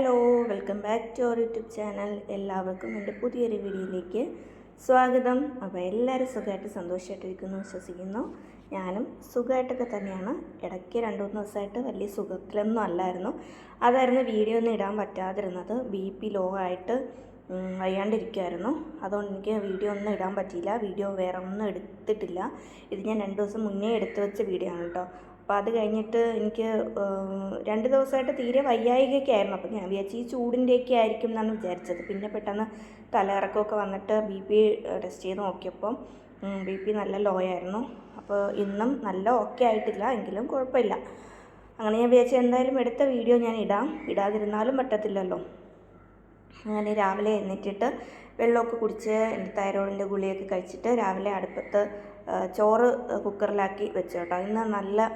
Hello welcome back to our YouTube channel. എല്ലാവർക്കും എന്റെ പുതിയൊരു വീഡിയോയിലേക്ക് സ്വാഗതം. അപ്പോൾ എല്ലാവരും സുഖമായിട്ട് സന്തോഷമായിട്ടിരിക്കുന്നു വിശ്വസിക്കുന്നു. ഞാനും സുഖമായിട്ടൊക്കെ തന്നെയാണ്. ഇടയ്ക്ക് രണ്ട് മൂന്ന് ദിവസമായിട്ട് വലിയ സുഖത്തിലൊന്നും അല്ലായിരുന്നു. അതായിരുന്നു വീഡിയോ ഒന്നും ഇടാൻ പറ്റാതിരുന്നത്. ബി പി ലോ ആയിട്ട് വയ്യാണ്ടിരിക്കുമായിരുന്നു അതുകൊണ്ട് എനിക്ക് വീഡിയോ ഒന്നും ഇടാൻ പറ്റിയില്ല. വീഡിയോ വേറെ ഒന്നും എടുത്തിട്ടില്ല. ഇത് ഞാൻ രണ്ട് ദിവസം മുന്നേ എടുത്തു വെച്ച വീഡിയോ ആണ് കേട്ടോ. അപ്പോൾ അത് കഴിഞ്ഞിട്ട് എനിക്ക് രണ്ട് ദിവസമായിട്ട് തീരെ വയ്യായികയൊക്കെ ആയിരുന്നു. അപ്പോൾ ഞാൻ വിചാരിച്ചു ഈ ചൂടിന്റെയൊക്കെ ആയിരിക്കും എന്നാണ് വിചാരിച്ചത്. പിന്നെ പെട്ടെന്ന് തലയിറക്കമൊക്കെ വന്നിട്ട് ബി പി ടെസ്റ്റ് ചെയ്ത് നോക്കിയപ്പം ബി പി നല്ല ലോ ആയിരുന്നു. അപ്പോൾ ഇന്നും നല്ല ഓക്കെ ആയിട്ടില്ല എങ്കിലും കുഴപ്പമില്ല. അങ്ങനെ ഞാൻ വിചാരിച്ചു എന്തായാലും എടുത്ത വീഡിയോ ഞാൻ ഇടാം. ഇടാതിരുന്നാലും പറ്റത്തില്ലല്ലോ. അങ്ങനെ രാവിലെ എഴുന്നേറ്റിട്ട് വെള്ളമൊക്കെ കുടിച്ച് എന്റെ തൈറോയിഡിന്റെ ഗുളിയൊക്കെ കഴിച്ചിട്ട് രാവിലെ അടുപ്പത്ത് ചോറ് കുക്കറിലാക്കി വെച്ചു കേട്ടോ. ഇന്ന് നല്ല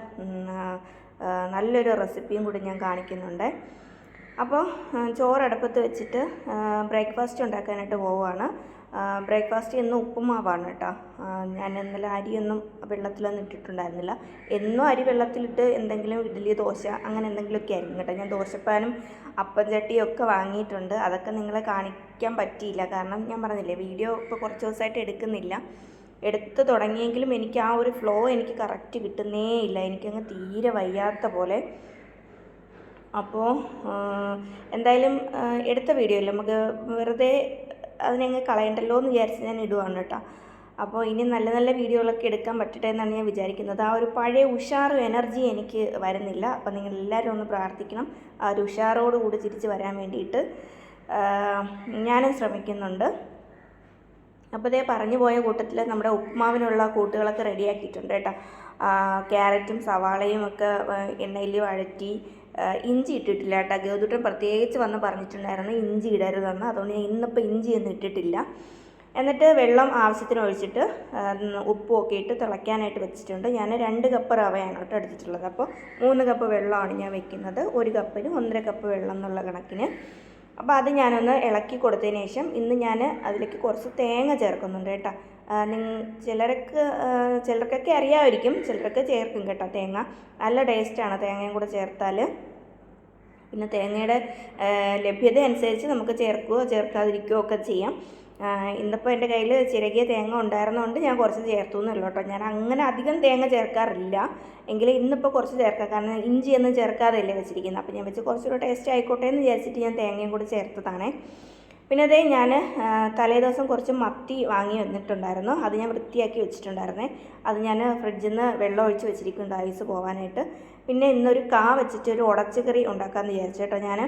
നല്ലൊരു റെസിപ്പിയും കൂടി ഞാൻ കാണിക്കുന്നുണ്ട്. അപ്പോൾ ചോറ് അടുപ്പത്ത് വെച്ചിട്ട് ബ്രേക്ക്ഫാസ്റ്റ് ഉണ്ടാക്കാനായിട്ട് പോവുകയാണ്. ബ്രേക്ക്ഫാസ്റ്റ് ഇന്ന് ഉപ്പുമാവാണ് കേട്ടോ. ഞാൻ ഇന്നലെ അരിയൊന്നും വെള്ളത്തിലൊന്നും ഇട്ടിട്ടുണ്ടായിരുന്നില്ല. എന്നും അരി വെള്ളത്തിലിട്ട് എന്തെങ്കിലും ഇഡ്ഡലി ദോശ അങ്ങനെ എന്തെങ്കിലുമൊക്കെ ആയിരിക്കും കേട്ടോ. ഞാൻ ദോശപ്പാനും അപ്പം ചട്ടിയും ഒക്കെ വാങ്ങിയിട്ടുണ്ട്. അതൊക്കെ നിങ്ങളെ കാണിക്കാൻ പറ്റിയില്ല. കാരണം ഞാൻ പറഞ്ഞില്ലേ വീഡിയോ ഇപ്പോൾ കുറച്ച് ദിവസമായിട്ട് എടുക്കുന്നില്ല. എടുത്ത് തുടങ്ങിയെങ്കിലും എനിക്ക് ആ ഒരു ഫ്ലോ എനിക്ക് കറക്റ്റ് കിട്ടുന്നേ ഇല്ല. എനിക്കങ്ങ് തീരെ വയ്യാത്ത പോലെ. അപ്പോൾ എന്തായാലും എടുത്ത വീഡിയോ അല്ലേ നമുക്ക് വെറുതെ അതിനങ്ങ് കളയണ്ടല്ലോ എന്ന് വിചാരിച്ച് ഞാൻ ഇടുവാണ് കേട്ടോ. അപ്പോൾ ഇനി നല്ല നല്ല വീഡിയോകളൊക്കെ എടുക്കാൻ പറ്റട്ടെ എന്നാണ് ഞാൻ വിചാരിക്കുന്നത്. ആ ഒരു പഴയ ഉഷാറും എനർജി എനിക്ക് വരുന്നില്ല. അപ്പോൾ നിങ്ങൾ എല്ലാവരും ഒന്ന് പ്രാർത്ഥിക്കണം. ആ ഒരു ഉഷാറോടുകൂടി തിരിച്ച് വരാൻ വേണ്ടിയിട്ട് ഞാനും ശ്രമിക്കുന്നുണ്ട്. അപ്പോൾ ഇതേ പറഞ്ഞു പോയ കൂട്ടത്തിൽ നമ്മുടെ ഉപ്മാവിനുള്ള കൂട്ടുകളൊക്കെ റെഡിയാക്കിയിട്ടുണ്ട് കേട്ടോ. ക്യാരറ്റും സവാളയും ഒക്കെ എണ്ണയിൽ വഴറ്റി ഇഞ്ചി ഇട്ടിട്ടില്ല കേട്ടോ. ഗൗതുട്ടൻ പ്രത്യേകിച്ച് വന്ന് പറഞ്ഞിട്ടുണ്ടായിരുന്നു ഇഞ്ചി ഇടരുതെന്ന്. അതുകൊണ്ട് ഞാൻ ഇന്നിപ്പോൾ ഇഞ്ചിയൊന്നും ഇട്ടിട്ടില്ല. എന്നിട്ട് വെള്ളം ആവശ്യത്തിന് ഒഴിച്ചിട്ട് ഉപ്പും ഒക്കെ ഇട്ട് തിളയ്ക്കാനായിട്ട് വെച്ചിട്ടുണ്ട്. ഞാൻ രണ്ട് കപ്പ് റവയാണ് കേട്ടോ എടുത്തിട്ടുള്ളത്. അപ്പോൾ മൂന്ന് കപ്പ് വെള്ളമാണ് ഞാൻ വെക്കുന്നത്. ഒരു കപ്പിന് ഒന്നര കപ്പ് വെള്ളം എന്നുള്ള കണക്കിന്. അപ്പോൾ അത് ഞാനൊന്ന് ഇളക്കി കൊടുത്തതിന് ശേഷം ഇന്ന് ഞാൻ അതിലേക്ക് കുറച്ച് തേങ്ങ ചേർക്കുന്നുണ്ട് കേട്ടോ. നിങ്ങൾ ചിലർക്ക് ചിലർക്കൊക്കെ അറിയാമായിരിക്കും ചിലർക്ക് ചേർക്കും കേട്ടോ തേങ്ങ. നല്ല ടേസ്റ്റാണ് തേങ്ങയും കൂടെ ചേർത്താൽ പിന്നെ തേങ്ങയുടെ ലഭ്യത അനുസരിച്ച് നമുക്ക് ചേർക്കുകയോ ചേർക്കാതിരിക്കുകയോ ഒക്കെ ചെയ്യാം. ഇന്നിപ്പോൾ എന്റെ കയ്യിൽ ചിരകിയ തേങ്ങ ഉണ്ടായിരുന്നതുകൊണ്ട് ഞാൻ കുറച്ച് ചേർത്തു എന്നുള്ളൂ കേട്ടോ. ഞാൻ അങ്ങനെ അധികം തേങ്ങ ചേർക്കാറില്ല. എങ്കിലും ഇന്നിപ്പോൾ കുറച്ച് ചേർക്കാം. കാരണം ഇഞ്ചിയൊന്നും ചേർക്കാതെയല്ലേ വെച്ചിരിക്കുന്നത്. അപ്പോൾ ഞാൻ വെച്ച് കുറച്ചുകൂടെ ടേസ്റ്റ് ആയിക്കോട്ടെ എന്ന് വിചാരിച്ചിട്ട് ഞാൻ തേങ്ങയും കൂടി ചേർത്തതാണേ. പിന്നെ അതേ ഞാൻ തലേ ദിവസം കുറച്ച് മത്തി വാങ്ങി വന്നിട്ടുണ്ടായിരുന്നു. അത് ഞാൻ വൃത്തിയാക്കി വെച്ചിട്ടുണ്ടായിരുന്നേ. അത് ഞാൻ ഫ്രിഡ്ജിൽ നിന്ന് വെള്ളം ഒഴിച്ച് വെച്ചിരിക്കുന്നുണ്ട് ഐസ് പോകാനായിട്ട് പിന്നെ ഇന്നൊരു കാ വെച്ചിട്ട് ഒരു ഉടച്ചുകറി ഉണ്ടാക്കാമെന്ന് വിചാരിച്ചു കേട്ടോ ഞാൻ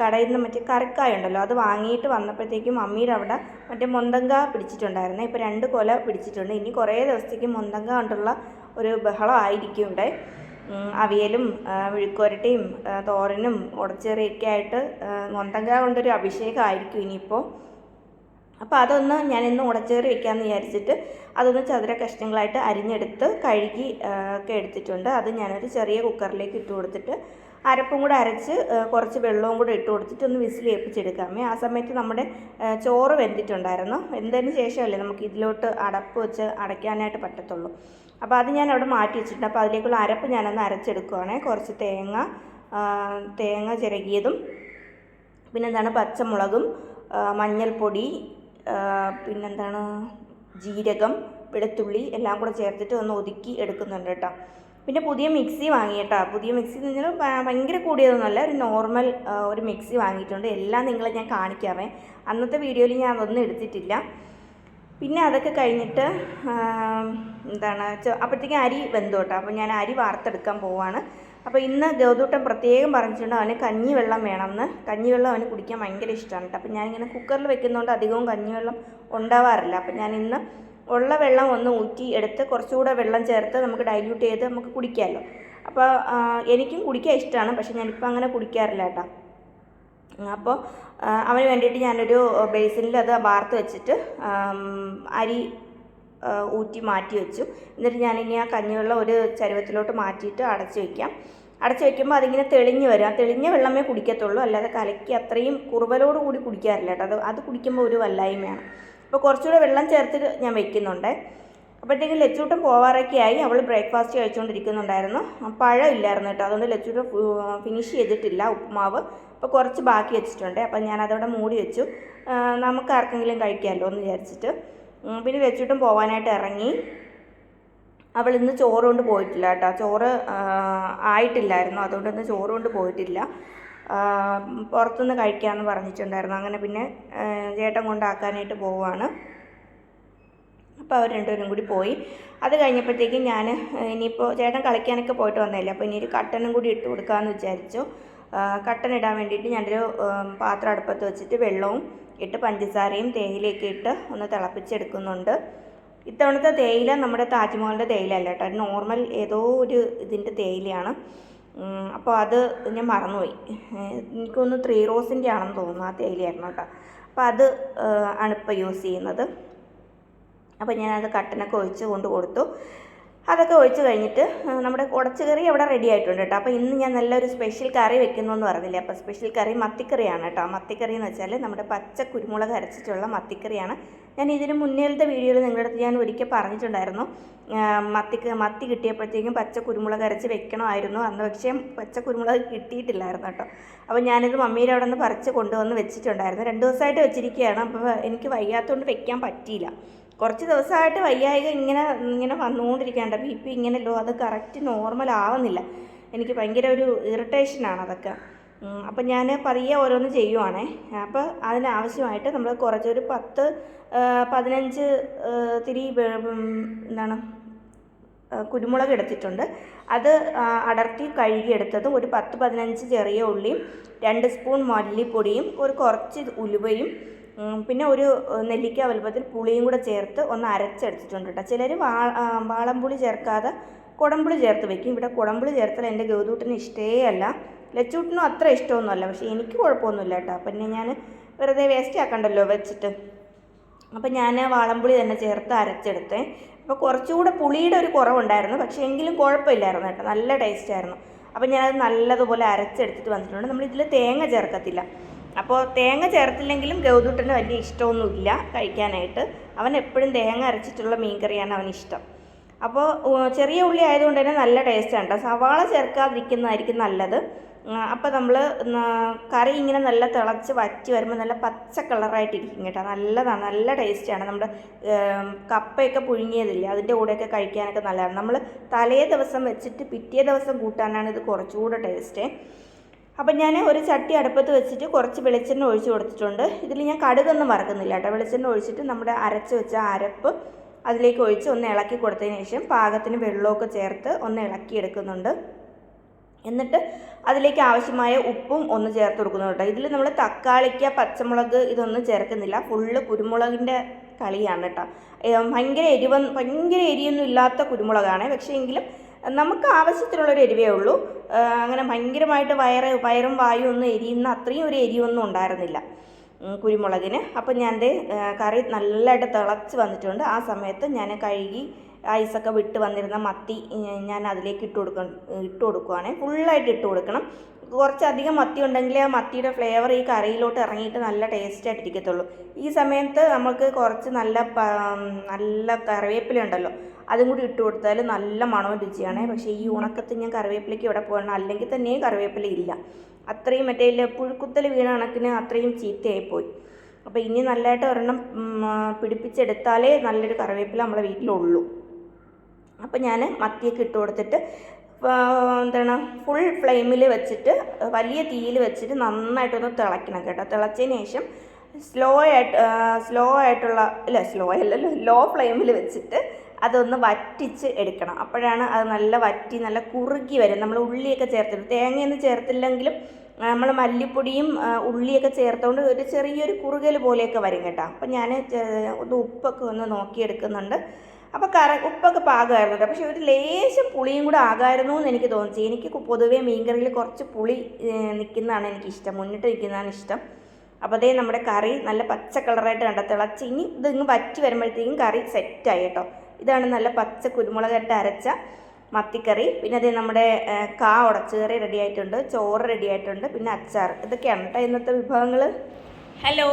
കടയിൽ നിന്ന് മറ്റേ കറിക്കായ ഉണ്ടല്ലോ അത് വാങ്ങിയിട്ട് വന്നപ്പോഴത്തേക്കും മമ്മിയുടെ അവിടെ മറ്റേ മൊന്തങ്ക പിടിച്ചിട്ടുണ്ടായിരുന്നേ. ഇപ്പോൾ രണ്ട് കൊല പിടിച്ചിട്ടുണ്ട്. ഇനി കുറേ ദിവസത്തേക്ക് മൊന്തങ്ക കൊണ്ടുള്ള ഒരു ബഹളം ആയിരിക്കും ഇവിടെ. അവിയലും വിഴുക്കുരട്ടിയും തോരനും ഉടച്ചെറിയൊക്കെ ആയിട്ട് മൊന്തങ്ക കൊണ്ടൊരു അഭിഷേകമായിരിക്കും ഇനിയിപ്പോൾ അപ്പോൾ അതൊന്ന് ഞാനിന്ന് ഉടച്ചേറി വെക്കാമെന്ന് വിചാരിച്ചിട്ട് അതൊന്ന് ചതുര കഷ്ണങ്ങളായിട്ട് അരിഞ്ഞെടുത്ത് കഴുകി ഒക്കെ എടുത്തിട്ടുണ്ട്. അത് ഞാനൊരു ചെറിയ കുക്കറിലേക്ക് ഇട്ട് കൊടുത്തിട്ട് അരപ്പും കൂടെ അരച്ച് കുറച്ച് വെള്ളവും കൂടെ ഇട്ട് കൊടുത്തിട്ട് ഒന്ന് വിസിൽ ഏൽപ്പിച്ചെടുക്കാമേ ആ സമയത്ത് നമ്മുടെ ചോറ് വെന്തിട്ടുണ്ടായിരുന്നു. വെന്തതിന് ശേഷമല്ലേ നമുക്ക് ഇതിലോട്ട് അടപ്പ് വെച്ച് അടയ്ക്കാനായിട്ട് പറ്റത്തുള്ളൂ. അപ്പോൾ അത് ഞാൻ അവിടെ മാറ്റി വെച്ചിട്ടുണ്ട്. അപ്പോൾ അതിലേക്കുള്ള അരപ്പ് ഞാനൊന്ന് അരച്ചെടുക്കുവാണേ. കുറച്ച് തേങ്ങ തേങ്ങ ചിരകിയതും പിന്നെന്താണ് പച്ചമുളകും മഞ്ഞൾപ്പൊടി പിന്നെന്താണ്? ജീരകം വെളുത്തുള്ളി എല്ലാം കൂടെ ചേർത്തിട്ട് ഒന്ന് ഒതുക്കി എടുക്കുന്നുണ്ട് കേട്ടോ. പിന്നെ പുതിയ മിക്സി വാങ്ങി കേട്ടോ പുതിയ മിക്സി എന്ന് പറഞ്ഞാൽ ഭയങ്കര കൂടിയതൊന്നുമല്ല. ഒരു നോർമൽ ഒരു മിക്സി വാങ്ങിയിട്ടുണ്ട്. എല്ലാം നിങ്ങളെ ഞാൻ കാണിക്കാമേ. അന്നത്തെ വീഡിയോയിൽ ഞാൻ അതൊന്നും എടുത്തിട്ടില്ല. പിന്നെ അതൊക്കെ കഴിഞ്ഞിട്ട് എന്താണ് അപ്പോഴത്തേക്കും അരി വെന്തോട്ടെ അപ്പോൾ ഞാൻ അരി വാർത്തെടുക്കാൻ പോവാണ്. അപ്പോൾ ഇന്ന് ഗൗതൂട്ടൻ പ്രത്യേകം പറഞ്ഞിട്ടുണ്ട് അവന് കഞ്ഞിവെള്ളം വേണമെന്ന്. കഞ്ഞിവെള്ളം അവന് കുടിക്കാൻ ഭയങ്കര ഇഷ്ടമാണ് കേട്ടോ. അപ്പോൾ ഞാനിങ്ങനെ കുക്കറിൽ വെക്കുന്നതുകൊണ്ട് അധികവും കഞ്ഞിവെള്ളം ഉണ്ടാവാറില്ല. അപ്പോൾ ഞാൻ ഇന്ന് ഉള്ള വെള്ളം ഒന്ന് ഊറ്റി എടുത്ത് കുറച്ചുകൂടെ വെള്ളം ചേർത്ത് നമുക്ക് ഡൈല്യൂട്ട് ചെയ്ത് നമുക്ക് കുടിക്കാമല്ലോ. അപ്പോൾ എനിക്കും കുടിക്കാൻ ഇഷ്ടമാണ്. പക്ഷേ ഞാനിപ്പോൾ അങ്ങനെ കുടിക്കാറില്ല കേട്ടോ. അപ്പോൾ അവന് വേണ്ടിയിട്ട് ഞാനൊരു ബേസിനിൽ അത് വാർത്ത് വെച്ചിട്ട് അരി ഊറ്റി മാറ്റി വെച്ചു. എന്നിട്ട് ഞാനിനി ആ കഞ്ഞിവെള്ളം ഒരു ചരുവത്തിലോട്ട് മാറ്റിയിട്ട് അടച്ചു വയ്ക്കാം അടച്ച് വയ്ക്കുമ്പോൾ അതിങ്ങനെ തെളിഞ്ഞ് വരും. ആ തെളിഞ്ഞ വെള്ളമേ കുടിക്കത്തുള്ളൂ. അല്ലാതെ കലക്കി അത്രയും കുറുവലോട് കൂടി കുടിക്കാറില്ല കേട്ടോ. അത് അത് കുടിക്കുമ്പോൾ ഒരു വല്ലായ്മയാണ്. അപ്പോൾ കുറച്ചുകൂടെ വെള്ളം ചേർത്തിട്ട് ഞാൻ വെക്കുന്നുണ്ട്. അപ്പോഴത്തേക്കും ലച്ചൂട്ടൻ പോവാറൊക്കെ ആയി. അവൾ ബ്രേക്ക്ഫാസ്റ്റ് കഴിച്ചുകൊണ്ടിരിക്കുന്നുണ്ടായിരുന്നു. പഴം ഇല്ലായിരുന്നു കേട്ടോ. അതുകൊണ്ട് ലച്ചൂട്ടൻ ഫിനിഷ് ചെയ്തിട്ടില്ല ഉപ്പുമാവ് അപ്പോൾ കുറച്ച് ബാക്കി വെച്ചിട്ടുണ്ട്. അപ്പം ഞാൻ അതവിടെ മൂടി വെച്ചു. നമുക്ക് ആർക്കെങ്കിലും കഴിക്കാമല്ലോ എന്ന് വിചാരിച്ചിട്ട്. പിന്നെ ലച്ചൂട്ടൻ പോവാനായിട്ട് ഇറങ്ങി. അവൾ ഇന്ന് ചോറ് കൊണ്ട് പോയിട്ടില്ല കേട്ടോ. ചോറ് ആയിട്ടില്ലായിരുന്നു. അതുകൊണ്ട് ഇന്ന് ചോറ് കൊണ്ട് പോയിട്ടില്ല. പുറത്തുനിന്ന് കഴിക്കാമെന്ന് പറഞ്ഞിട്ടുണ്ടായിരുന്നു. അങ്ങനെ പിന്നെ ചേട്ടൻ കൊണ്ടാക്കാനായിട്ട് പോവുകയാണ്. അപ്പോൾ അവർ രണ്ടുപേരും കൂടി പോയി. അത് കഴിഞ്ഞപ്പോഴത്തേക്കും ഞാൻ ഇനിയിപ്പോൾ ചേട്ടൻ കളിക്കാനൊക്കെ പോയിട്ട് വന്നതല്ലേ അപ്പോൾ ഇനി ഒരു കട്ടനും കൂടി ഇട്ട് കൊടുക്കാമെന്ന് വിചാരിച്ചു. കട്ടൻ ഇടാൻ വേണ്ടിയിട്ട് ഞാനൊരു പാത്രം അടുപ്പത്ത് വെച്ചിട്ട് വെള്ളവും ഇട്ട് പഞ്ചസാരയും തേയിലയൊക്കെ ഇട്ട് ഒന്ന് തിളപ്പിച്ചെടുക്കുന്നുണ്ട്. ഇത്തവണത്തെ തേയില നമ്മുടെ താജ്മഹലിന്റെ തേയില അല്ല കേട്ടോ നോർമൽ ഏതോ ഒരു ഇതിന്റെ തേയിലയാണ്. അപ്പോൾ അത് ഞാൻ മറന്നുപോയി. എനിക്കൊന്ന് ത്രീ റോസിന്റെ ആണെന്ന് തോന്നുന്നു ആ തേയിലയായിരുന്നു കേട്ടോ. അപ്പോൾ അത് ആണ് ഇപ്പോൾ യൂസ് ചെയ്യുന്നത്. അപ്പോൾ ഞാനത് കട്ടനൊക്കെ ഒഴിച്ച് കൊണ്ട് കൊടുത്തു. അതൊക്കെ ഒഴിച്ച് കഴിഞ്ഞിട്ട് നമ്മുടെ ഉടച്ച് കറി അവിടെ റെഡി ആയിട്ടുണ്ട് കേട്ടോ. അപ്പോൾ ഇന്ന് ഞാൻ നല്ലൊരു സ്പെഷ്യൽ കറി വെക്കുന്നു എന്ന് പറഞ്ഞില്ലേ? അപ്പോൾ സ്പെഷ്യൽ കറി മത്തിക്കറിയാണ് കേട്ടോ. മത്തിക്കറി എന്ന് വെച്ചാൽ നമ്മുടെ പച്ച കുരുമുളക് അരച്ചിട്ടുള്ള മത്തിക്കറിയാണ്. ഞാൻ ഇതിന് മുന്നേലത്തെ വീഡിയോയിൽ നിങ്ങളുടെ അടുത്ത് ഞാൻ ഒരിക്കൽ പറഞ്ഞിട്ടുണ്ടായിരുന്നു. മത്തിക്ക് മത്തി കിട്ടിയപ്പോഴത്തേക്കും പച്ച കുരുമുളക് അരച്ച് വെക്കണമായിരുന്നു. അന്ന് പക്ഷേ പച്ച കുരുമുളക് കിട്ടിയിട്ടില്ലായിരുന്നു കേട്ടോ. അപ്പോൾ ഞാനിത് മമ്മിയുടെ അവിടെ നിന്ന് പറിച്ച് കൊണ്ടുവന്ന് വെച്ചിട്ടുണ്ടായിരുന്നു. രണ്ട് ദിവസമായിട്ട് വെച്ചിരിക്കുകയാണ്. അപ്പോൾ എനിക്ക് വയ്യാത്തതുകൊണ്ട് വെക്കാൻ പറ്റിയില്ല. കുറച്ച് ദിവസമായിട്ട് വയ്യായിക ഇങ്ങനെ ഇങ്ങനെ വന്നുകൊണ്ടിരിക്കുകയാണ്. ബി പി ഇങ്ങനെ ലോ അത് കറക്റ്റ് നോർമൽ ആവുന്നില്ല. എനിക്ക് ഭയങ്കര ഒരു ഇറിറ്റേഷനാണ് അതൊക്കെ. അപ്പം ഞാൻ പതിയെ ഓരോന്ന് ചെയ്യുവാണേ. അപ്പോൾ അതിനാവശ്യമായിട്ട് നമ്മൾ കുറച്ചൊരു പത്ത് പതിനഞ്ച് തിരി എന്താണ് കുരുമുളക് എടുത്തിട്ടുണ്ട്. അത് അടർത്തി കഴുകിയെടുത്തതും ഒരു പത്ത് പതിനഞ്ച് ചെറിയ ഉള്ളിയും രണ്ട് സ്പൂൺ മല്ലിപ്പൊടിയും ഒരു കുറച്ച് ഉലുവയും പിന്നെ ഒരു നെല്ലിക്ക വലുപ്പത്തിൽ പുളിയും കൂടെ ചേർത്ത് ഒന്ന് അരച്ചെടുത്തിട്ടുണ്ട് കേട്ടോ ചിലർ വാ വാളംപുളി ചേർക്കാതെ കുടംപുളി ചേർത്ത് വെക്കും. ഇവിടെ കുടംപുളി ചേർത്താൽ എന്റെ ഗൗതൂട്ടിന് ഇഷ്ടേ അല്ല. ലച്ചൂട്ടിനും അത്ര ഇഷ്ടമൊന്നുമല്ല പക്ഷേ എനിക്ക് കുഴപ്പമൊന്നുമില്ല കേട്ടോ പിന്നെ ഞാൻ വെറുതെ വേസ്റ്റ് ആക്കണ്ടല്ലോ വെച്ചിട്ട്. അപ്പം ഞാൻ വാളംപുളി തന്നെ ചേർത്ത് അരച്ചെടുത്തേ. അപ്പോൾ കുറച്ചുകൂടെ പുളിയുടെ ഒരു കുറവുണ്ടായിരുന്നു. പക്ഷേ എങ്കിലും കുഴപ്പമില്ലായിരുന്നു കേട്ടോ നല്ല ടേസ്റ്റായിരുന്നു അപ്പോൾ ഞാനത് നല്ലതുപോലെ അരച്ചെടുത്തിട്ട് വന്നിട്ടുണ്ട്. നമ്മൾ ഇതിൽ തേങ്ങ ചേർക്കത്തില്ല. അപ്പോൾ തേങ്ങ ചേർത്തില്ലെങ്കിലും ഗൗതൂട്ടന് വലിയ ഇഷ്ടമൊന്നുമില്ല കഴിക്കാനായിട്ട്. അവൻ എപ്പോഴും തേങ്ങ അരച്ചിട്ടുള്ള മീൻ കറിയാണ് അവന് ഇഷ്ടം. അപ്പോൾ ചെറിയ ഉള്ളി ആയതുകൊണ്ട് തന്നെ നല്ല ടേസ്റ്റാണ് കേട്ടോ സവാള ചേർക്കാതിരിക്കുന്നതായിരിക്കും നല്ലത്. അപ്പോൾ നമ്മൾ കറി ഇങ്ങനെ നല്ല തിളച്ച് വറ്റി വരുമ്പോൾ നല്ല പച്ച കളറായിട്ടിരിക്കും കേട്ടോ. നല്ലതാണ് നല്ല ടേസ്റ്റാണ് നമ്മുടെ കപ്പയൊക്കെ പുഴുങ്ങിയതില്ലേ അതിന്റെ കൂടെയൊക്കെ കഴിക്കാനൊക്കെ നല്ലതാണ്. നമ്മൾ തലേ ദിവസം വെച്ചിട്ട് പിറ്റേ ദിവസം കൂട്ടാനാണ് ഇത് കുറച്ചുകൂടെ ടേസ്റ്റ്. അപ്പം ഞാൻ ഒരു ചട്ടി അടുപ്പത്ത് വെച്ചിട്ട് കുറച്ച് വെളിച്ചെണ്ണ ഒഴിച്ച് കൊടുത്തിട്ടുണ്ട്. ഇതിൽ ഞാൻ കടുകൊന്നും വറക്കുന്നില്ല കേട്ടോ. വെളിച്ചെണ്ണ ഒഴിച്ചിട്ട് നമ്മുടെ അരച്ച് വെച്ച അരപ്പ് അതിലേക്ക് ഒഴിച്ച് ഒന്ന് ഇളക്കി കൊടുത്തതിന് ശേഷം പാകത്തിന് വെള്ളമൊക്കെ ചേർത്ത് ഒന്ന് ഇളക്കി എടുക്കുന്നുണ്ട്. എന്നിട്ട് അതിലേക്ക് ആവശ്യമായ ഉപ്പും ഒന്ന് ചേർത്ത് കൊടുക്കുന്നു കേട്ടോ. ഇതിൽ നമ്മൾ തക്കാളിക്ക പച്ചമുളക് ഇതൊന്നും ചേർക്കുന്നില്ല. ഫുള്ള് കുരുമുളകിന്റെ കളിയാണ് കേട്ടോ. ഭയങ്കര എരിവ് ഭയങ്കര എരിയൊന്നും ഇല്ലാത്ത കുരുമുളകാണ്. പക്ഷേ എങ്കിലും നമുക്ക് ആവശ്യത്തിനുള്ളൊരു എരിവേ ഉള്ളൂ. അങ്ങനെ ഭയങ്കരമായിട്ട് വയറ് വയറും വായും ഒന്നും എരിയുന്ന അത്രയും ഒരു എരിവൊന്നും ഉണ്ടായിരുന്നില്ല കുരുമുളകിന്. അപ്പം ഞാൻ കറി നല്ലതായിട്ട് തിളച്ച് വന്നിട്ടുണ്ട്. ആ സമയത്ത് ഞാൻ കഴുകി ഐസൊക്കെ വിട്ട് വന്നിരുന്ന മത്തി ഞാൻ അതിലേക്ക് ഇട്ട് കൊടുക്ക ഇട്ട് കൊടുക്കുവാണേ. ഫുള്ളായിട്ട് ഇട്ട് കൊടുക്കണം. കുറച്ചധികം മത്തി ഉണ്ടെങ്കിൽ ആ മത്തിയുടെ ഫ്ലേവർ ഈ കറിയിലോട്ട് ഇറങ്ങിയിട്ട് നല്ല ടേസ്റ്റ് ആയിട്ട് ഇരിക്കത്തുള്ളൂ ഈ സമയത്ത് നമുക്ക് കുറച്ച് നല്ല നല്ല കറിവേപ്പില ഉണ്ടല്ലോ അതും കൂടി ഇട്ട് കൊടുത്താൽ നല്ല മണവും രുചിയാണ്. പക്ഷേ ഈ ഉണക്കത്ത് ഞാൻ കറിവേപ്പിലേക്ക് ഇവിടെ പോകണം അല്ലെങ്കിൽ തന്നെയും കറിവേപ്പില ഇല്ല. അത്രയും മറ്റേ പുഴുക്കുത്തൽ വീണ കണക്കിന് അത്രയും ചീത്തയായിപ്പോയി. അപ്പോൾ ഇനി നല്ലതായിട്ട് ഒരെണ്ണം പിടിപ്പിച്ചെടുത്താലേ നല്ലൊരു കറിവേപ്പില നമ്മളെ വീട്ടിലുള്ളൂ. അപ്പോൾ ഞാൻ മത്തിയൊക്കെ ഇട്ട് കൊടുത്തിട്ട് എന്താണ് ഫുൾ ഫ്ലെയിമിൽ വെച്ചിട്ട് വലിയ തീയിൽ വെച്ചിട്ട് നന്നായിട്ടൊന്ന് തിളയ്ക്കണം കേട്ടോ. തിളച്ചതിന് ശേഷം സ്ലോ ആയിട്ട് സ്ലോ ആയിട്ടുള്ള ഇല്ല സ്ലോ അല്ലല്ലോ ലോ ഫ്ലെയിമിൽ വെച്ചിട്ട് അതൊന്ന് വറ്റിച്ച് എടുക്കണം. അപ്പോഴാണ് അത് നല്ല വറ്റി നല്ല കുറുകി വരും. നമ്മൾ ഉള്ളിയൊക്കെ ചേർത്തിട്ട് തേങ്ങയൊന്നും ചേർത്തില്ലെങ്കിലും നമ്മൾ മല്ലിപ്പൊടിയും ഉള്ളിയൊക്കെ ചേർത്തുകൊണ്ട് ഒരു ചെറിയൊരു കുറുകൽ പോലെയൊക്കെ വരും കേട്ടോ. അപ്പം ഞാൻ ഒന്ന് ഉപ്പൊക്കെ ഒന്ന് നോക്കിയെടുക്കുന്നുണ്ട്. അപ്പോൾ കറ ഉപ്പൊക്കെ പാകമായിരുന്നു കേട്ടോ. പക്ഷേ ഒരു ലേശം പുളിയും കൂടെ ആകായിരുന്നു എന്ന് എനിക്ക് തോന്നിച്ചു എനിക്ക് പൊതുവേ മീൻകറിയിൽ കുറച്ച് പുളി നിൽക്കുന്നതാണ് എനിക്കിഷ്ടം. മുന്നിട്ട് നിൽക്കുന്നതാണ് ഇഷ്ടം. അപ്പോൾ അതേ നമ്മുടെ കറി നല്ല പച്ച കളറായിട്ട് കണ്ട? തിളച്ച്. ഇനി ഇത് ഇങ്ങ് വറ്റി വരുമ്പോഴത്തേക്കും കറി സെറ്റായി കേട്ടോ. ഇതാണ് നല്ല പച്ച കുരുമുളകിട്ട് അരച്ച മത്തിക്കറി. പിന്നെ അതേ നമ്മുടെ കാ ഉടച്ചുകറി റെഡി ആയിട്ടുണ്ട്. ചോറ് റെഡി ആയിട്ടുണ്ട്. പിന്നെ അച്ചാർ. ഇതൊക്കെയാണ് കേട്ടോ ഇന്നത്തെ വിഭവങ്ങൾ ഹലോ.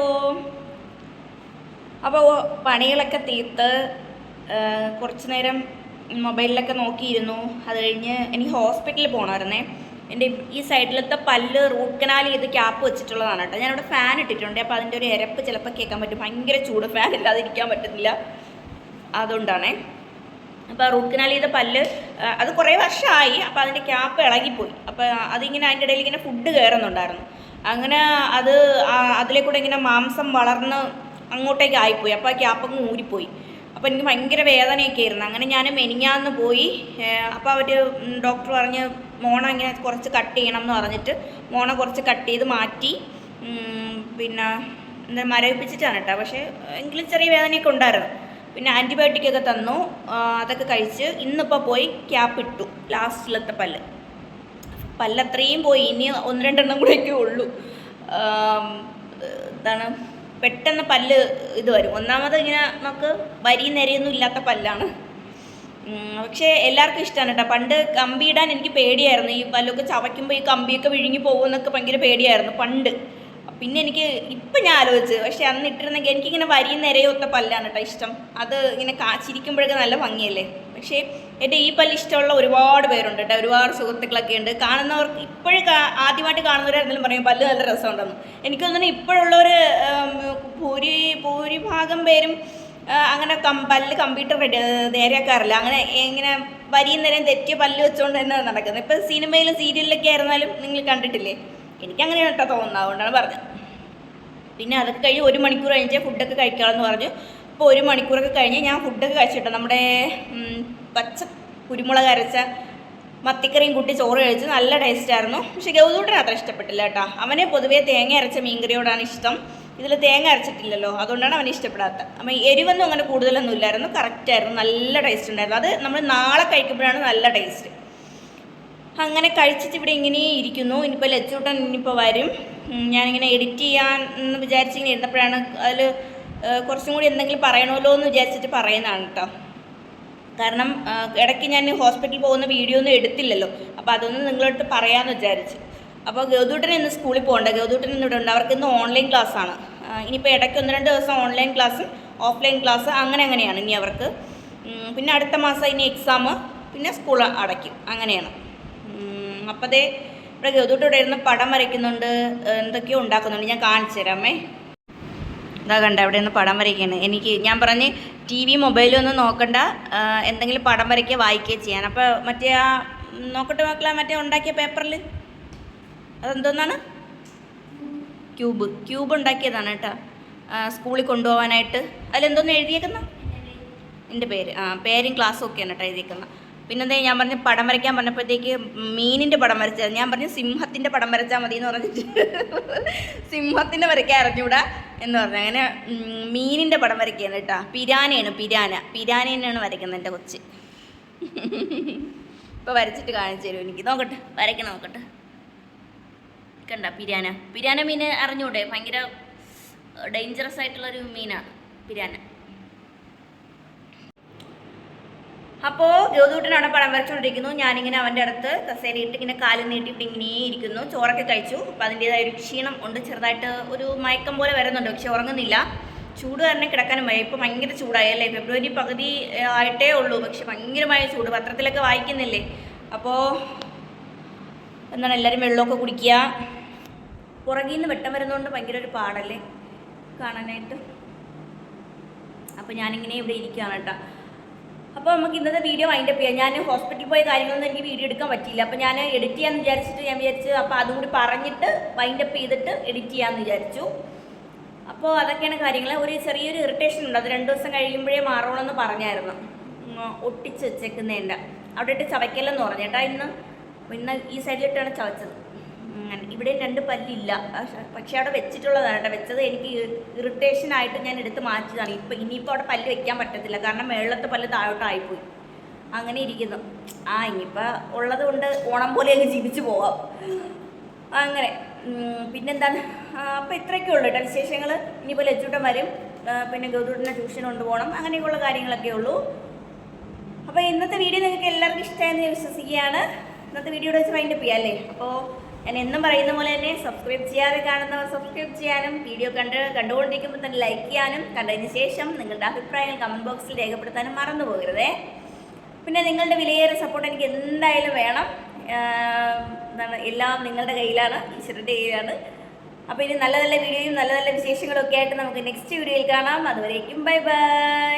അപ്പോൾ പണികളൊക്കെ തീർത്ത് കുറച്ച് നേരം മൊബൈലിലൊക്കെ നോക്കിയിരുന്നു. അത് കഴിഞ്ഞ് എനിക്ക് ഹോസ്പിറ്റലിൽ പോകണമായിരുന്നേ എന്റെ ഈ സൈഡിലത്തെ പല്ല് റൂട്ട് കനാൽ ചെയ്ത് ക്യാപ്പ് വെച്ചിട്ടുള്ളതാണ് കേട്ടോ ഞാനിവിടെ ഫാൻ ഇട്ടിട്ടുണ്ട്. അപ്പോൾ അതിന്റെ ഒരു ഇരപ്പ് ചിലപ്പോൾ കേൾക്കാൻ പറ്റും. ഭയങ്കര ചൂട് ഫാൻ ഇല്ലാതിരിക്കാൻ പറ്റുന്നില്ല. അതുകൊണ്ടാണേ. അപ്പോൾ റൂട്ട് കനാൽ ചെയ്ത പല്ല് അത് കുറേ വർഷമായി അപ്പോൾ അതിന്റെ ക്യാപ്പ് ഇളകിപ്പോയി. അപ്പോൾ അതിങ്ങനെ അതിന്റെ ഇടയിൽ ഇങ്ങനെ ഫുഡ് കയറുന്നുണ്ടായിരുന്നു. അങ്ങനെ അത് അതിലെ കൂടെ ഇങ്ങനെ മാംസം വളർന്ന് അങ്ങോട്ടേക്ക് ആയിപ്പോയി. അപ്പോൾ ആ ക്യാപ്പ് അങ്ങ് ഊരിപ്പോയി. അപ്പോൾ എനിക്ക് ഭയങ്കര വേദനയൊക്കെ ആയിരുന്നു. അങ്ങനെ ഞാൻ മെനിഞ്ഞാന്ന് പോയി. അപ്പോൾ അവർ ഡോക്ടർ പറഞ്ഞ് മോണ ഇങ്ങനെ കുറച്ച് കട്ട് ചെയ്യണം എന്ന് പറഞ്ഞിട്ട് മോണ കുറച്ച് കട്ട് ചെയ്ത് മാറ്റി. പിന്നെ എന്താ മരവിപ്പിച്ചിട്ടാണ് കേട്ടോ. പക്ഷേ എങ്കിലും ചെറിയ വേദനയൊക്കെ ഉണ്ടായിരുന്നു. പിന്നെ ആന്റിബയോട്ടിക് ഒക്കെ തന്നു. അതൊക്കെ കഴിച്ച് ഇന്നിപ്പോൾ പോയി ക്യാപ്പ് ഇട്ടു. ലാസ്റ്റിലത്തെ പല്ല് പല്ല്. അത്രയും പോയി. ഇനി ഒന്ന് രണ്ടെണ്ണം കൂടെയൊക്കെ ഉള്ളൂ. എന്താണ്? പെട്ടെന്ന് പല്ല് ഇത് വരും. ഒന്നാമത് ഇങ്ങനെ നമുക്ക് വരി നിരയൊന്നും ഇല്ലാത്ത പല്ലാണ്. പക്ഷേ എല്ലാവർക്കും ഇഷ്ടമാണ് കേട്ടോ പണ്ട് കമ്പി ഇടാൻ എനിക്ക് പേടിയായിരുന്നു. ഈ പല്ലൊക്കെ ചവയ്ക്കുമ്പോൾ ഈ കമ്പിയൊക്കെ വിഴുങ്ങി പോകുമെന്നൊക്കെ ഭയങ്കര പേടിയായിരുന്നു. പണ്ട്. പിന്നെ എനിക്ക് ഇപ്പം ഞാൻ ആലോചിച്ച് പക്ഷെ അന്ന് ഇട്ടിരുന്നെങ്കിൽ എനിക്കിങ്ങനെ വരിയും നിരയൊത്ത പല്ലാണ് കേട്ടോ ഇഷ്ടം. അത് ഇങ്ങനെ കാച്ചിരിക്കുമ്പോഴൊക്കെ നല്ല ഭംഗിയല്ലേ? പക്ഷേ എന്റെ ഈ പല്ല് ഇഷ്ടമുള്ള ഒരുപാട് പേരുണ്ട് കേട്ടോ ഒരുപാട് സുഹൃത്തുക്കളൊക്കെ ഉണ്ട്. കാണുന്നവർക്ക് ഇപ്പോഴും ആദ്യമായിട്ട് കാണുന്നവരായിരുന്നാലും പറയും പല്ല് നല്ല രസമുണ്ടെന്ന്. എനിക്ക് തോന്നുന്നു ഇപ്പോഴുള്ളവർ ഭൂരി ഭൂരിഭാഗം പേരും അങ്ങനെ കം പല്ല് കമ്പ്യൂട്ടർ നേരെയാക്കാറില്ല. അങ്ങനെ ഇങ്ങനെ വരിയും നേരം തെറ്റിയ പല്ല് വെച്ചുകൊണ്ട് തന്നെ നടക്കുന്നത്. ഇപ്പം സിനിമയിലും സീരിയലിലൊക്കെ ആയിരുന്നാലും നിങ്ങൾ കണ്ടിട്ടില്ലേ? എനിക്കങ്ങനെ കേട്ടോ തോന്നുന്നത്. അതുകൊണ്ടാണ് പറഞ്ഞത്. പിന്നെ അതൊക്കെ കഴിഞ്ഞ് ഒരു മണിക്കൂർ കഴിഞ്ഞ് ഫുഡൊക്കെ കഴിക്കാമെന്ന് പറഞ്ഞു. അപ്പോൾ ഒരു മണിക്കൂറൊക്കെ കഴിഞ്ഞ് ഞാൻ ഫുഡൊക്കെ കഴിച്ചിട്ടോ. നമ്മുടെ പച്ച കുരുമുളക് അരച്ച മത്തിക്കറിയും കൂട്ടി ചോറ് കഴിച്ച് നല്ല ടേസ്റ്റായിരുന്നു പക്ഷേ ഗൗതൂട്ടന് അത്ര ഇഷ്ടപ്പെട്ടില്ല കേട്ടോ. അവനെ പൊതുവേ തേങ്ങ അരച്ച മീൻകറിയോടാണ് ഇഷ്ടം. ഇതിൽ തേങ്ങ അരച്ചിട്ടില്ലല്ലോ. അതുകൊണ്ടാണ് അവന് ഇഷ്ടപ്പെടാത്തത് അപ്പം എരിവൊന്നും അങ്ങനെ കൂടുതലൊന്നും ഇല്ലായിരുന്നു. കറക്റ്റായിരുന്നു നല്ല ടേസ്റ്റ് ഉണ്ടായിരുന്നു. അത് നമ്മൾ നാളെ കഴിക്കുമ്പോഴാണ് നല്ല ടേസ്റ്റ് അങ്ങനെ കഴിച്ചിട്ട് ഇവിടെ ഇങ്ങനെ ഇരിക്കുന്നു. ഇനിയിപ്പോൾ ലച്ചൂട്ടൻ ഇനിയിപ്പോൾ വരും. ഞാനിങ്ങനെ എഡിറ്റ് ചെയ്യാൻ എന്ന് വിചാരിച്ചിങ്ങനെ ഇരുന്നപ്പോഴാണ് അതിൽ കുറച്ചും കൂടി എന്തെങ്കിലും പറയണമല്ലോ എന്ന് വിചാരിച്ചിട്ട് പറയുന്നതാണ് കേട്ടോ കാരണം ഇടയ്ക്ക് ഞാൻ ഹോസ്പിറ്റലിൽ പോകുന്ന വീഡിയോ ഒന്നും എടുത്തില്ലല്ലോ. അപ്പോൾ അതൊന്നും നിങ്ങളോട്ട് പറയാമെന്ന് വിചാരിച്ചു. അപ്പോൾ ഗൗതൂട്ടൻ ഇന്ന് സ്കൂളിൽ പോകണ്ട. ഗൗതൂട്ടൻ ഇന്ന് ഇവിടെ ഉണ്ട്. അവർക്ക് ഇന്ന് ഓൺലൈൻ ക്ലാസ്സാണ് ഇനിയിപ്പോൾ ഇടയ്ക്ക് ഒന്ന് രണ്ട് ദിവസം ഓൺലൈൻ ക്ലാസ്സും ഓഫ്ലൈൻ ക്ലാസ് അങ്ങനെ അങ്ങനെയാണ് ഇനി അവർക്ക്. പിന്നെ അടുത്ത മാസം ഇനി എക്സാം പിന്നെ സ്കൂൾ അടയ്ക്കും. അങ്ങനെയാണ്. ഉം, അപ്പോൾ ദേ ഇവിടെ ഗൗതൂട്ട് ഇവിടെ ഇരുന്ന് പടം വരയ്ക്കുന്നുണ്ട്. എന്തൊക്കെയോ ഉണ്ടാക്കുന്നുണ്ട്. ഞാൻ കാണിച്ചു തരാമേ. ഇതാ കണ്ട അവിടെ നിന്ന് പടം വരയ്ക്കുകയാണ്. എനിക്ക് ഞാൻ പറഞ്ഞ് ടി വി മൊബൈലും ഒന്നും നോക്കണ്ട. എന്തെങ്കിലും പടം വരയ്ക്കുക വായിക്കുകയോ ചെയ്യാൻ. അപ്പോൾ മറ്റേ ആ നോക്കട്ടെ മക്കളെ മറ്റേ ഉണ്ടാക്കിയ പേപ്പറിൽ അതെന്തോന്നാണ്? ക്യൂബ്. ക്യൂബ് ഉണ്ടാക്കിയതാണ് കേട്ടോ. സ്കൂളിൽ കൊണ്ടുപോകാനായിട്ട്. അതിലെന്തോന്ന് എഴുതിയേക്കുന്ന? എന്റെ പേര്. ആ പേരും ക്ലാസ്സും ഒക്കെയാണ് കേട്ടോ എഴുതിയേക്കുന്നത് പിന്നെന്തേ ഞാൻ പറഞ്ഞ പടം വരയ്ക്കാൻ പറഞ്ഞപ്പോഴത്തേക്ക് മീനിന്റെ പടം വരച്ചത്. ഞാൻ പറഞ്ഞു സിംഹത്തിന്റെ പടം വരച്ചാൽ മതി എന്ന് പറഞ്ഞിട്ട് സിംഹത്തിന്റെ വരയ്ക്കാൻ അറിഞ്ഞൂടാ എന്ന് പറഞ്ഞു. അങ്ങനെ മീനിന്റെ പടം വരയ്ക്കുകയാണ് കേട്ടോ. പിരാനയാണ് പിരാന. പിരാന തന്നെയാണ് വരയ്ക്കുന്നത് എന്റെ കൊച്ച്. ഇപ്പോൾ വരച്ചിട്ട് കാണിച്ചു തരും എനിക്ക്? നോക്കട്ടെ വരയ്ക്കണം നോക്കട്ടെ. കണ്ട പിരാന. പിരാന മീൻ അറിഞ്ഞൂടെ? ഭയങ്കര ഡേഞ്ചറസ് ആയിട്ടുള്ളൊരു മീനാണ് പിരാന. അപ്പോൾ ജ്യോതികുട്ടൻ അവിടെ പടം വരച്ചുകൊണ്ടിരിക്കുന്നു ഞാനിങ്ങനെ അവന്റെ അടുത്ത് കസേരയിട്ട് ഇങ്ങനെ കാലും നീട്ടിയിട്ട് ഇങ്ങനെ ഇരിക്കുന്നു. ചോറൊക്കെ കഴിച്ചു. അപ്പോൾ അതിന്റേതായ ഒരു ക്ഷീണം ഉണ്ട്. ചെറുതായിട്ട് ഒരു മയക്കം പോലെ വരുന്നുണ്ട്. പക്ഷെ ഉറങ്ങുന്നില്ല. ചൂട് തന്നെ കിടക്കാനും വയ്യ. ഇപ്പോൾ ഭയങ്കര ചൂടായി അല്ലേ? ഫെബ്രുവരി പകുതി ആയിട്ടേ ഉള്ളൂ. പക്ഷെ ഭയങ്കരമായ ചൂട്. പത്രത്തിലൊക്കെ വായിക്കുന്നില്ലേ? അപ്പോൾ എന്താണ്? എല്ലാവരും വെള്ളമൊക്കെ കുടിക്കുക. പുറകിൽ നിന്ന് വെട്ടം വരുന്നതുകൊണ്ട് ഭയങ്കര ഒരു പാടല്ലേ? കാണാനായിട്ട്. അപ്പോൾ ഞാനിങ്ങനെ ഇവിടെ ഇരിക്കുകയാണ് കേട്ടോ. അപ്പോൾ നമുക്ക് ഇന്നത്തെ വീഡിയോ വൈൻഡപ്പ് ചെയ്യാം. ഞാൻ ഹോസ്പിറ്റലിൽ പോയ കാര്യങ്ങളൊന്നും എനിക്ക് വീഡിയോ എടുക്കാൻ പറ്റിയില്ല. അപ്പോൾ ഞാൻ എഡിറ്റ് ചെയ്യാമെന്ന് വിചാരിച്ചിട്ട് ഞാൻ വിചാരിച്ചു അപ്പോൾ അതും കൂടി പറഞ്ഞിട്ട് വൈൻഡപ്പ് ചെയ്തിട്ട് എഡിറ്റ് ചെയ്യാമെന്ന് വിചാരിച്ചു. അപ്പോൾ അതൊക്കെയാണ് കാര്യങ്ങൾ ഒരു ചെറിയൊരു ഇറിറ്റേഷൻ ഉണ്ട്. അത് രണ്ട് ദിവസം കഴിയുമ്പോഴേ മാറണമെന്ന് പറഞ്ഞായിരുന്നു. ഒട്ടിച്ച് വെച്ചേക്കുന്നതിന്റെ അവിടെ ഇട്ട് ചവയ്ക്കലെന്ന് പറഞ്ഞു. ചേട്ടാ ഇന്ന്? ഇന്ന് ഈ സൈഡിലിട്ടാണ് ചവച്ചത്. ഇവിടെ രണ്ട് പല്ലില്ല. പക്ഷെ- അവിടെ വെച്ചിട്ടുള്ളതാണ് കേട്ടോ. വെച്ചത് എനിക്ക് ഇറിറ്റേഷൻ ആയിട്ട് ഞാൻ എടുത്ത് മാറ്റിയതാണ്. ഇപ്പം ഇനിയിപ്പോൾ അവിടെ പല്ല് വെക്കാൻ പറ്റത്തില്ല. കാരണം മേളത്തെ പല്ല് താഴോട്ടായിപ്പോയി. അങ്ങനെ ഇരിക്കുന്നു. ആ ഇനിയിപ്പോൾ ഉള്ളത് കൊണ്ട് ഓണം പോലെ അങ്ങ് ജീവിച്ചു പോവാം അങ്ങനെ പിന്നെന്താണ്? അപ്പോൾ ഇത്രയൊക്കെ ഉള്ളൂ കേട്ടോ വിശേഷങ്ങൾ ഇനിയിപ്പോൾ ലച്ചൂട്ടൻ വരും. പിന്നെ ഗൗതൂട്ടിനെ ട്യൂഷൻ കൊണ്ടുപോകണം. അങ്ങനെയൊക്കെയുള്ള കാര്യങ്ങളൊക്കെ ഉള്ളൂ. അപ്പോൾ ഇന്നത്തെ വീഡിയോ നിങ്ങൾക്ക് എല്ലാവർക്കും ഇഷ്ടമായെന്ന് വിശ്വസിക്കുകയാണ്. ഇന്നത്തെ വീഡിയോയുടെ വെച്ച് വൈൻഡപ്പ് ചെയ്യാം അല്ലേ? അപ്പോൾ ഞാൻ എന്നും പറയുന്ന പോലെ തന്നെ സബ്സ്ക്രൈബ് ചെയ്യാതെ കാണുന്നവർ സബ്സ്ക്രൈബ് ചെയ്യാനും വീഡിയോ കണ്ട് കണ്ടുകൊണ്ടിരിക്കുമ്പോൾ തന്നെ ലൈക്ക് ചെയ്യാനും കണ്ടതിന് ശേഷം നിങ്ങളുടെ അഭിപ്രായങ്ങൾ കമന്റ് ബോക്സിൽ രേഖപ്പെടുത്താനും മറന്നു പോകരുതേ. പിന്നെ നിങ്ങളുടെ വിലയേറെ സപ്പോർട്ട് എനിക്ക് എന്തായാലും വേണം. എന്താണ് എല്ലാം നിങ്ങളുടെ കയ്യിലാണ് ഈശ്വരന്റെ കയ്യിലാണ്. അപ്പോൾ ഇനി നല്ല നല്ല വീഡിയോയും നല്ല നല്ല വിശേഷങ്ങളൊക്കെ ആയിട്ട് നമുക്ക് നെക്സ്റ്റ് വീഡിയോയിൽ കാണാം. അതുവരേക്കും ബൈ ബൈ